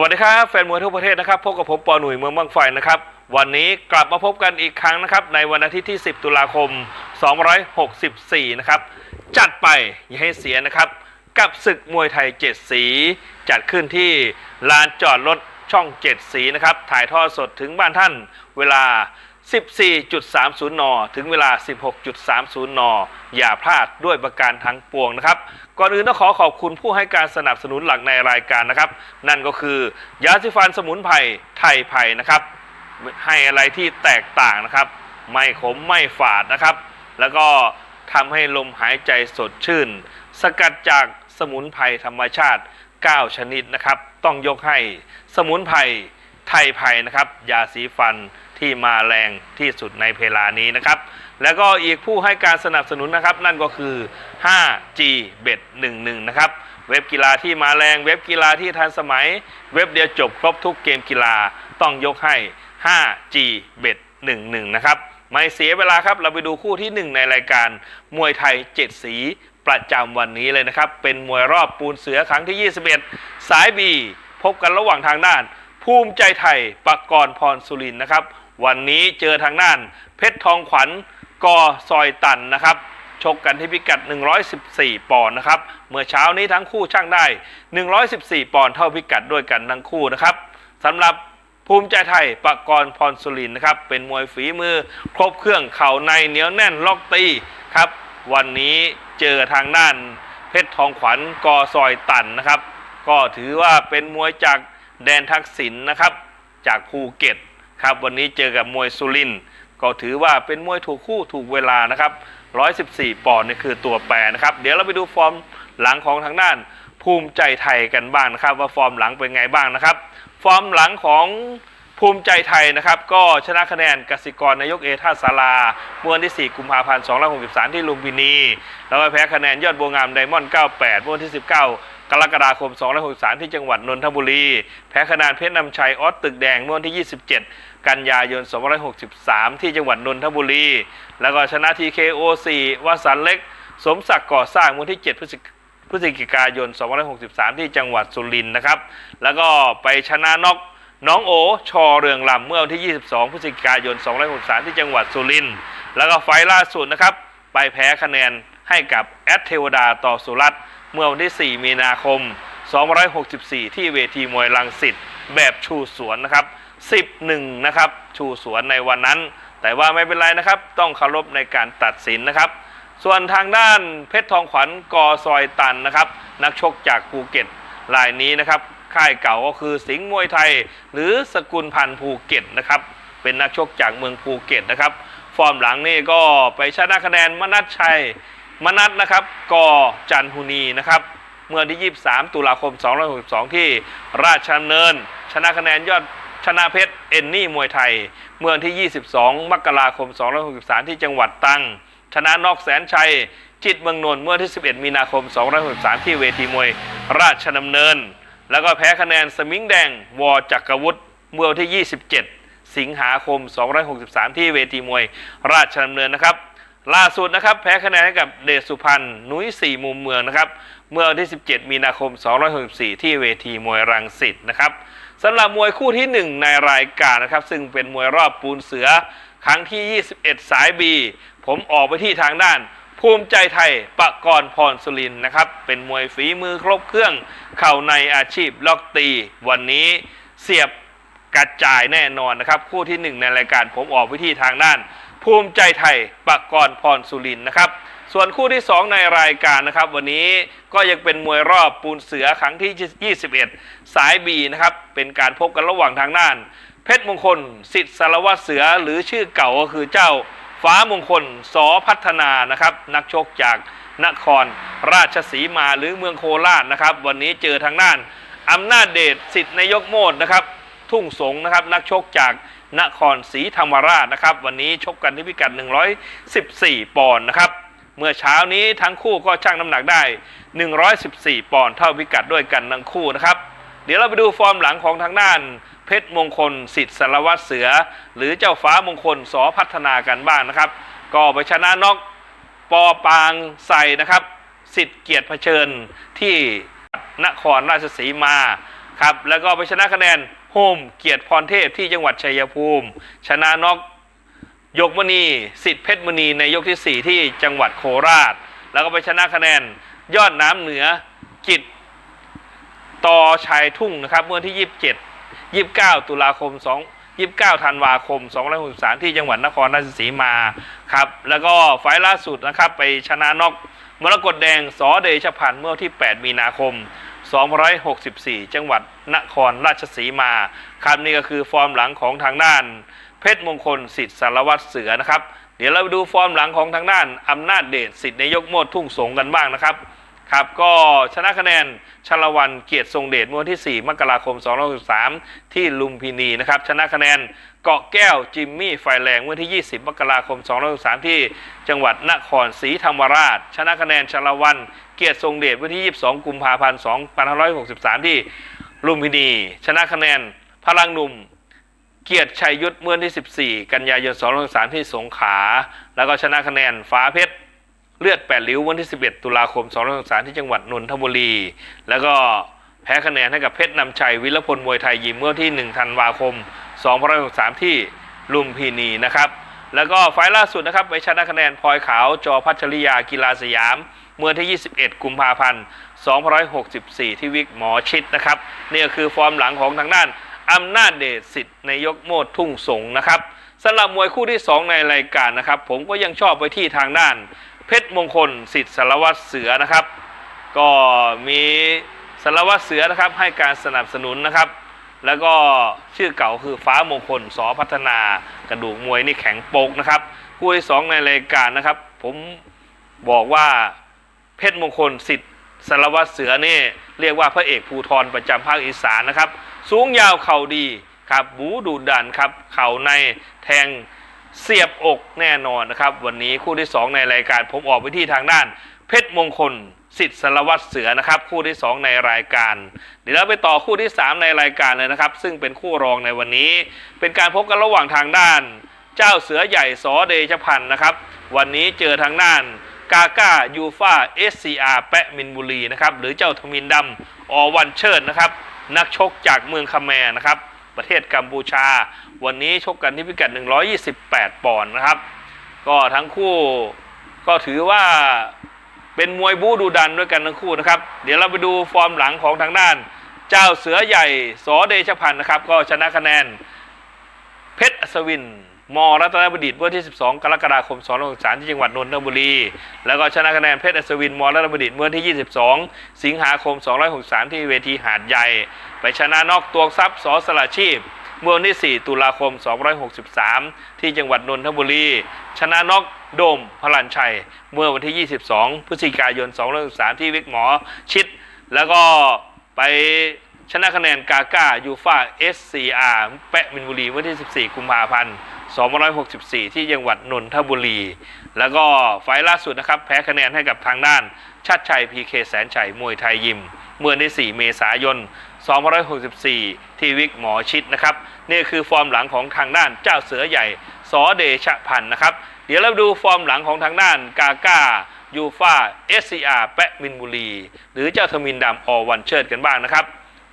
วัสดีครับแฟนมวยทั่วประเทศนะครับพบกับผมปอหนุ่ยเมืองบางไฟนะครับ วันนี้กลับมาพบกันอีกครั้งนะครับ ในวันอาทิตย์ที่ 10 ตุลาคม 264 นะครับ จัดไปอย่าให้เสียนะครับ กับศึกมวยไทย 7 สี จัดขึ้นที่ลานจอดรถช่อง 7 สีนะครับ ถ่ายทอดสดถึงบ้านท่านเวลา 14.30 น ถึงเวลา 16.30 น อย่าพลาดด้วยประการทั้งปวงนะครับ ก่อนอื่นต้องขอขอบคุณผู้ให้การสนับสนุนหลักในรายการนะครับ นั่นก็คือยาสีฟันสมุนไพรไทยไผ่นะครับ ให้อะไรที่แตกต่างนะครับ ไม่ขมไม่ฝาดนะครับ แล้วก็ทำให้ลมหายใจสดชื่น สกัดจากสมุนไพรธรรมชาติ 9 ชนิดนะครับ ต้องยกให้สมุนไพรไทยไผ่นะครับ ยาสีฟัน ที่มาแรงที่สุดในเพลานี้นะครับ แล้วก็อีกผู้ให้การสนับสนุนนะครับ นั่นก็คือ 5G Bet 11 นะครับ เว็บกีฬาที่มาแรงเว็บกีฬาที่ทันสมัย เว็บเดียวจบครบทุกเกมกีฬาต้องยกให้ 5G Bet 11 นะครับ ไม่เสียเวลาครับ เราไปดูคู่ที่ 1 ในรายการมวยไทย 7 สีประจำวันนี้เลยนะครับ เป็นมวยรอบปูนเสือครั้งที่ 21 สายบีพบกันระหว่างทางด้าน ภูมิใจไทยปกรณ์พรสุรินทร์นะครับ วันนี้เจอทางด้าน เพชรทองขวัญกอซอยตันนะครับชกกันที่พิกัด 114 ปอนด์นะครับ เมื่อเช้านี้ทั้งคู่ช่างได้ 114 ปอนด์เท่าพิกัดด้วยกันทั้งคู่นะครับสำหรับภูมิใจไทยปะกรณ์พรสุรินนะครับ เป็นมวยฝีมือครบเครื่องเข่าในเหนียวแน่นล็อกตีครับ วันนี้เจอทางด้าน เพชรทองขวัญกอซอยตันนะครับ ก็ถือว่าเป็นมวยจากแดนทักษิณนะครับ จากภูเก็ต ครับวันนี้เจอกับมวยสุรินก็ถือว่าเป็นมวยถูกคู่ถูกเวลานะครับ 114 ปอนด์นี่คือตัวแปรนะครับ เดี๋ยวเราไปดูฟอร์มหลังของทางด้านภูมิใจไทยกันบ้างนะครับ ว่าฟอร์มหลังเป็นไงบ้างนะครับ ฟอร์มหลังของภูมิใจไทยนะครับก็ชนะคะแนนกสิกรนายกเอท่าสาราเมื่อวันที่ 4 กุมภาพันธ์ 2563 ที่ลุมพินี แล้วก็แพ้คะแนนยอดบัวงามไดมอนด์ 98 เมื่อวันที่ 19 กรกฎาคม 263 ที่จังหวัดนนทบุรี แพ้คะแนนเพชรนำชัยออสตึกแดงเมื่อวันที่ 27 กันยายน 263 ที่จังหวัดนนทบุรี แล้วก็ชนะ TKO4 วสันเล็ก สมศักดิ์ก่อสร้างวันที่ 7 พฤศจิกพฤศจิกายน 263 ที่จังหวัดสุรินทร์นะครับ แล้วก็ไปชนะนอกน้องโอชอเรืองลำเมื่อวันที่ 22 พฤศจิกายน 263 ที่จังหวัดสุรินทร์ แล้วก็ไฟล์ล่าสุดนะครับ ไปแพ้คะแนนให้กับแอดเทวดาต่อสุรัตน์ เมื่อวันที่ 4 มีนาคม 264 ที่เวทีมวยลังสิตแบบชูสวนนะครับ 11 นะครับ ชูสวนในวันนั้น แต่ว่าไม่เป็นไรนะครับ ต้องเคารพในการตัดสินนะครับ ส่วนทางด้านเพชรทองขวัญกอซอยตันนะครับ นักชกจากภูเก็ตรายนี้นะครับ ค่ายเก่าก็คือสิงห์มวยไทย หรือสกุลพันธ์ภูเก็ตนะครับ เป็นนักชกจากเมืองภูเก็ตนะครับ ฟอร์มหลังนี่ก็ไปชนะคะแนนมนัทชัย มนัทนะครับกอจันทุนีนะครับ เมื่อที่ 23 ตุลาคม262 ที่ราชดำเนิน ชนะคะแนนยอดชนะเพชรเอนนี่มวยไทย เมื่อที่ 22 มกราคม263 ที่จังหวัดตรัง ชนะนอกแสนชัย จิตเมืองนนท์เมื่อที่ 11 มีนาคม263 ที่เวทีมวยราชดำเนิน แล้วก็แพ้คะแนนสมิงแดงวอจักรวุฒิเมื่อที่ 27 สิงหาคม263 ที่เวทีมวยราชดำเนินนะครับ ล่าสุดนะครับแพ้คะแนนให้กับเดชสุพรรณนุ้ยสี่มุมเมืองนะครับเมื่อวันที่ 17 มีนาคม 264 ที่เวทีมวยรังสิตนะครับสำหรับมวยคู่ที่ 1 ในรายการนะครับ ซึ่งเป็นมวยรอบปูนเสือครั้งที่ 21 สายบี ผมออกไปที่ทางด้าน ภูมิใจไทยปะกรณ์พรสุรินนะครับ เป็นมวยฝีมือครบเครื่อง เข่าในอาชีพล็อกตี วันนี้เสียบกระจายแน่นอนนะครับ คู่ที่ 1 ในรายการผมออกไปที่ทางด้าน ภูมิใจไทยปะกรณ์พรสุรินนะครับ ส่วนคู่ที่ 2 ในรายการนะครับ วันนี้ก็ยังเป็นมวยรอบปูนเสือครั้งที่ 21 สายบีนะครับ เป็นการพบกันระหว่างทางด้าน เพชรมงคลสิทธิ์สารวัตรเสือหรือชื่อเก่าก็คือเจ้าฟ้ามงคลสอพัฒนานะครับ นักชกจากนครราชสีมาหรือเมืองโคราชนะครับ วันนี้เจอทางด้านอำนาจเดชสิทธิ์นายกโมดนะครับ ทุ่งสงนะครับนักชกจาก นครศรีธรรมราชนะครับ วันนี้ชกกันที่พิกัด 114 ปอนด์นะครับ เมื่อเช้านี้ทั้งคู่ก็ชั่งน้ำหนักได้ 114 ปอนด์เท่าพิกัดด้วยกันทั้งคู่นะครับ เดี๋ยวเราไปดูฟอร์มหลังของทางด้านเพชรมงคลสิทธิ์สารวัตรเสือ หรือเจ้าฟ้ามงคลสอพัฒนากันบ้างนะครับ ก็ไปชนะนอกปอปางใส่นะครับ สิทธิ์เกียรติเผชิญที่นครราชสีมาครับแล้วก็ไปชนะคะแนน โฮมเกียรติพรเทพที่จังหวัดชัยภูมิ ชนะนกยกมณีสิทธิเพชรมณีในยกทีสี่ 4 ที่จังหวัดโคราช แล้วก็ไปชนะคะแนนยอดน้ำเหนือกิจต่อชายทุ่งนะครับเมื่อที่ 27 29 ตุลาคม 2 29 ธันวาคม2563 ที่จังหวัดนครราชสีมาครับ แล้วก็ไฟล์ล่าสุดนะครับไปชนะนกมรกตแดงสอเดชพันธ์เมื่อที่ 8 มีนาคม 264 จังหวัดนครราชสีมาครับนี่ก็คือฟอร์มหลังของทางด้าน เพชรมงคลสิทธิ์สารวัตรเสือนะครับ เดี๋ยวเราไปดูฟอร์มหลังของทางด้านอำนาจเดชสิทธิ์นายกโมดทุ่งสงกันบ้างนะครับ ครับก็ชนะคะแนนชลวันเกียรติทรงเดชเมื่อวันที่ 4 มกราคม 2563 ที่ลุมพินีนะครับชนะคะแนนเกาะแก้วจิมมี่ไฟแรงเมื่อที่ 20 มกราคม 2563 ที่จังหวัดนครศรีธรรมราช ชนะคะแนนชลวันเกียรติทรงเดชเมื่อที่ 22 กุมภาพันธ์ 2563 ที่ลุมพินี ชนะคะแนนพลังหนุ่มเกียรติชัยยุทธเมื่อวันที่ 14 กันยายน 2563 ที่สงขลาแล้วก็ชนะคะแนนฟ้าเพชร เลือดแปดริ้ววันที่ 11 ตุลาคม2563ที่จังหวัดนนทบุรี แล้วก็แพ้คะแนนให้กับเพชรนำชัยวิรพลมวยไทยยิมเมื่อวันที่ 1 ธันวาคม2563ที่ลุมพินีนะครับ แล้วก็ไฟล์ล่าสุดนะครับไปชนะคะแนนพลอยขาวจอพัชริยากีฬาสยาม เมื่อที่ 21 กุมภาพันธ์2564 ที่วิกหมอชิดนะครับนี่ก็คือฟอร์มหลังของทางด้านอำนาจเดชสิทธิ์ในยกโมดทุ่งสงนะครับสำหรับมวยคู่ที่ 2 ในรายการนะครับ ผมก็ยังชอบไปที่ทางด้าน เพชรมงคลสิทธิสารวัตรเสือนะครับ ก็มีสารวัตรเสือนะครับให้การสนับสนุนนะครับ แล้วก็ชื่อเก่าคือฟ้ามงคลสอพัฒนากระดูกมวยนี่แข็งโปกนะครับคู่ที่สองในรายการนะครับ ผมบอกว่าเพชรมงคลสิทธิสารวัตรเสือนี่เรียกว่าพระเอกภูทรประจำภาคอีสานนะครับ สูงยาวเข่าดีครับบูดูดันครับ เข่าในแทง เสียบอกแน่นอนนะครับ วันนี้คู่ที่ 2 ในรายการผมออกไปที่ทางด้าน เพชรมงคลสิทธิ์สารวัตรเสือนะครับ คู่ที่ 2 ในรายการ เดี๋ยวเราไปต่อคู่ที่ 3 ในรายการเลยนะครับ ซึ่งเป็นคู่รองในวันนี้ เป็นการพบกันระหว่างทางด้าน เจ้าเสือใหญ่สอเดชพันธ์นะครับ วันนี้เจอทางด้านกาก้ายูฟาเอสซีอาแปะมินบุรีนะครับหรือเจ้าทมินดำอวันเชิดนะครับนักชกจากเมืองคาแมนะครับ ประเทศกัมพูชา วันนี้ชกกันที่พิกัด 128 ปอนด์นะครับ ก็ทั้งคู่ก็ถือว่าเป็นมวยบู๊ดูดันด้วยกันทั้งคู่นะครับ เดี๋ยวเราไปดูฟอร์มหลังของทางด้าน เจ้าเสือใหญ่สอเดชพันธ์นะครับ ก็ชนะคะแนน เพชรอัศวินมรัตนบดิตเมื่อที่ 12 กรกฎาคม2563ที่จังหวัดนนทบุรี แล้วก็ชนะคะแนนเพชรอัศวินมรัตนบดิตเมื่อที่ 22 สิงหาคม 2563 ที่เวทีหาดใหญ่ ไปชนะนอกตัวทรัพย์สอสละชีพเมื่อวันที่ 4 ตุลาคม2563 ที่จังหวัดนนทบุรี ชนะนอกโดมพลันชัย เมื่อวันที่ 22 พฤศจิกายน 2563ที่วิกหมอชิด แล้วก็ไป ชนะคะแนนกาก้ายูฟา SCR แปะมินบุรีเมื่อที่ 14 กุมภาพันธ์ 2564 ที่จังหวัดนนทบุรี แล้วก็ไฟล์ล่าสุดนะครับ แพ้คะแนนให้กับทางด้านชัดชัยพีเคแสนชัยมวยไทยยิม เมื่อวันที่4เมษายน 2564 ที่วิกหมอชิดนะครับ นี่คือฟอร์มหลังของทางด้านเจ้าเสือใหญ่สอเดชะพันธ์นะครับ เดี๋ยวเราดูฟอร์มหลังของทางด้านกาก้ายูฟาเอสซีอาร์แปะมินบุรี หรือเจ้าทมินดำอวันเชิดกันบ้างนะครับ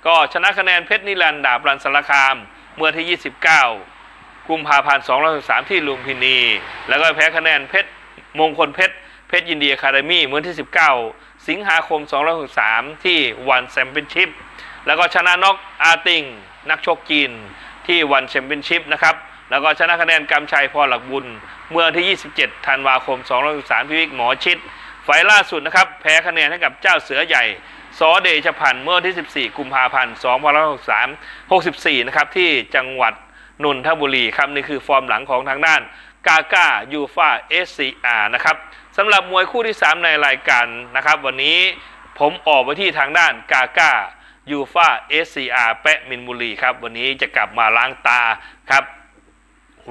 ก็ชนะคะแนนเพชรนิรันดาบรันสารคาม เมื่อที่ 29 กุมภาพันธ์263 ที่ลุมพินี แล้วก็แพ้คะแนนเพชรมงคลเพชรเพชรยินดีอะคาเดมี่เมื่อที่ 19 สิงหาคม263 ที่วันแชมเปี้ยนชิพแล้วก็ชนะน็อกอาติง นักชกจีนที่วันแชมเปี้ยนชิพนะครับแล้วก็ชนะคะแนนกำชัยพอหลักบุญ เมื่อที่ 27 ธันวาคม263ที่วิกหมอชิดไฟล่าสุดนะครับ แพ้คะแนนให้กับเจ้าเสือใหญ่ สอเดชพันธ์เมื่อที่ 14 กุมภาพันธ์2563 64 นะครับ ที่จังหวัดนนทบุรีครับ นี่คือฟอร์มหลังของทางด้านกาก้ายูฟาเอสซีอาร์นะครับสำหรับมวยคู่ที่ 3 ในรายการนะครับ วันนี้ผมออกไปที่ทางด้านกาก้ายูฟาเอสซีอาร์แปะมินบุรีครับ วันนี้จะกลับมาล้างตาครับ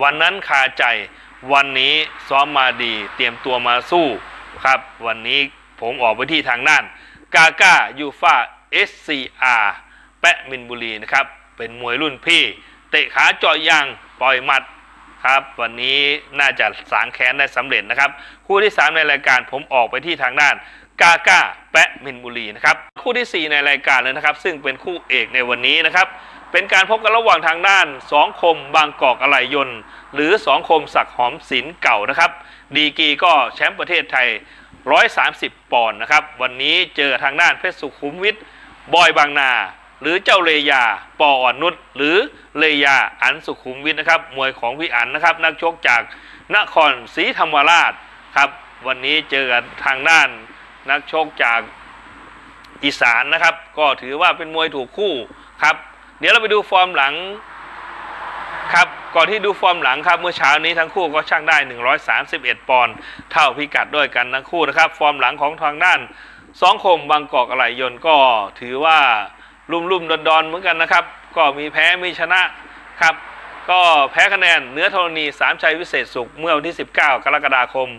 วันนั้นคาใจวันนี้ซ้อมมาดี เตรียมตัวมาสู้ครับ วันนี้ผมออกไปที่ทางด้าน กาก้ายูฟาเอสซีอาร์แปะมินบุรีนะครับเป็นมวยรุ่นพี่ เตะขาเจาะยางปล่อยหมัดครับวันนี้น่าจะสางแค้นได้สำเร็จนะครับ คู่ที่ 3 ในรายการผมออกไปที่ทางด้านกาก้าแปะมินบุรีนะครับคู่ทีสี่4 ในรายการเลยนะครับ ซึ่งเป็นคู่เอกในวันนี้นะครับเป็นการพบกันระหว่างทางด้านสองคมบางกอกอะไหลยนต์ หรือสองคมศักดิ์หอมศิลป์เก่านะครับ ดีกีก็แชมป์ประเทศไทย 130 ปอนด์นะครับ วันนี้เจอทางด้านเพชรสุขุมวิทบอยบางนา หรือเจ้าเลยา ปออ่อนนุชหรือเลยาอันสุขุมวิทนะครับ มวยของพี่อันนะครับ นักชกจากนครศรีธรรมราชครับ วันนี้เจอกันทางด้านนักชกจากอีสานนะครับ ก็ถือว่าเป็นมวยถูกคู่ครับ เดี๋ยวเราไปดูฟอร์มหลังครับ ก่อนที่ดูฟอร์มหลังครับเมื่อเช้านี้ทั้งคู่ก็ช่างได้ 131 ปอนด์เท่าพิกัดด้วยกันทั้งคู่นะครับ ฟอร์มหลังของทางด้านสองคมบางกอกอะไหล่ยนก็ถือว่าลุ่มๆดอนๆเหมือนกันนะครับ ก็มีแพ้มีชนะครับ ก็แพ้คะแนนเนื้อธรณีสามชัยวิเศษสุข เมื่อวันที่ 19 กรกฎาคม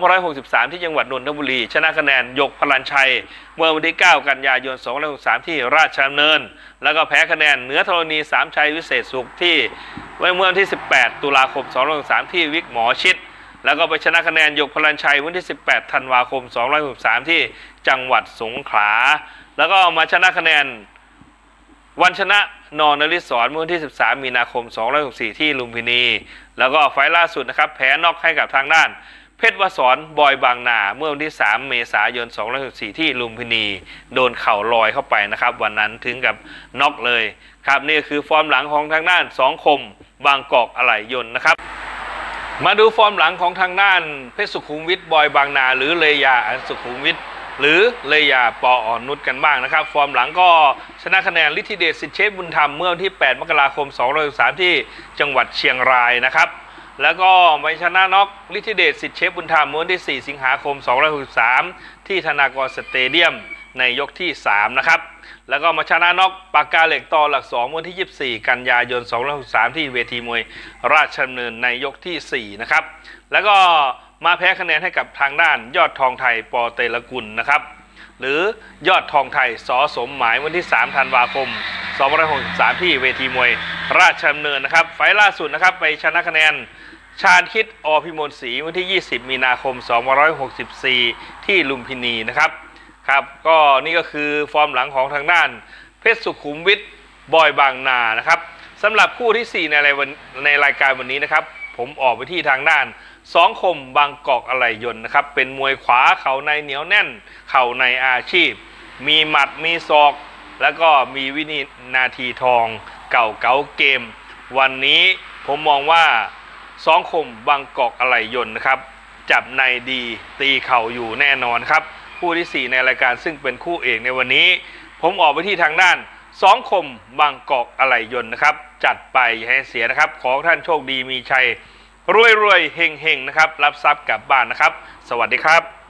2563 ที่จังหวัดนนทบุรี ชนะคะแนนยกพลันชัย เมื่อวันที่ 9 กันยายน 2563 ที่ราชดำเนิน แล้วก็แพ้คะแนนเนื้อธรณีสามชัยวิเศษสุขที่เมื่อวันที่ 18 ตุลาคม 2563 ที่วิกหมอชิดแล้วก็ไปชนะคะแนนยกพลันชัยวันที่ 18 ธันวาคม 2563 ที่จังหวัดสงขลา แล้วก็มาชนะคะแนน วันชนะนอนนริศรเมื่อวันที่ 13 มีนาคม2564 ที่ลุมพินี แล้วก็ไฟล์ล่าสุดนะครับ แพ้นอกให้กับทางด้าน เพชรวสรบอยบางนา เมื่อวันที่ 3 เมษายน2564 ที่ลุมพินี โดนเข่าลอยเข้าไปนะครับ วันนั้นถึงกับน็อกเลย ครับนี่คือฟอร์มหลังของทางด้านสองคม บางกอกอะไหล่ยนต์นะครับ มาดูฟอร์มหลังของทางด้านเพชรสุขุมวิทบอยบางนา หรือเลยาอันสุขุมวิท หรือเลยาปออ่อนนุชกันบ้างนะครับ ฟอร์มหลังก็ชนะคะแนนลิทิเดชสิเชฟบุญธรรมเมื่อวันที่ 8 มกราคม 2563ที่จังหวัดเชียงรายนะครับ แล้วก็ไปชนะน็อกลิทิเดชสิเชฟบุญธรรมเมื่อวันที่ 4 สิงหาคม 2563ที่ธนากรสเตเดียมในยกที่ 3 นะครับ แล้วก็มาชนะน็อกปากกาเหล็กต่อหลัก2เมื่อวันที่ 24 กันยายน 2563 ที่เวทีมวยราชดำเนินในยกที่ 4 นะครับ แล้วก็ มาแพ้คะแนนให้กับทางด้านยอดทองไทยปอเตลกุลนะครับ หรือยอดทองไทยสอสมหมายวันที่ 3 ธันวาคม2563 ที่เวทีมวยราชดำเนินนะครับ ไฟล์ล่าสุดนะครับไปชนะคะแนนชาญคิดอพิมลศรีวันที่ 20 มีนาคม 2564 ที่ลุมพินีนะครับครับก็นี่ก็คือฟอร์มหลังของทางด้าน เพชรสุขุมวิทบอยบางนานะครับสำหรับคู่ที่ 4 ในรายวันในรายการวันนี้นะครับ ผมออกไปที่ทางด้าน สองคมบางกอกอะไหลยนนะครับ เป็นมวยขวาเข่าในเหนียวแน่น เข่าในอาชีพ มีหมัดมีศอก แล้วก็มีวินินาทีทอง เก่าเก๋าเกม วันนี้ผมมองว่าสองคมบางกอกอะไหลยนนะครับ จับในดีตีเข่าอยู่แน่นอนครับ คู่ที่ 4 ในรายการซึ่งเป็นคู่เอกในวันนี้ ผมออกไปที่ทางด้านสองคมบางกอกอะไหล่ยนต์นะครับ จัดไปอย่าให้เสียนะครับ ขอท่านโชคดีมีชัย รวยรวยเฮงเฮงนะครับ รับทรัพย์กลับบ้านนะครับ สวัสดีครับ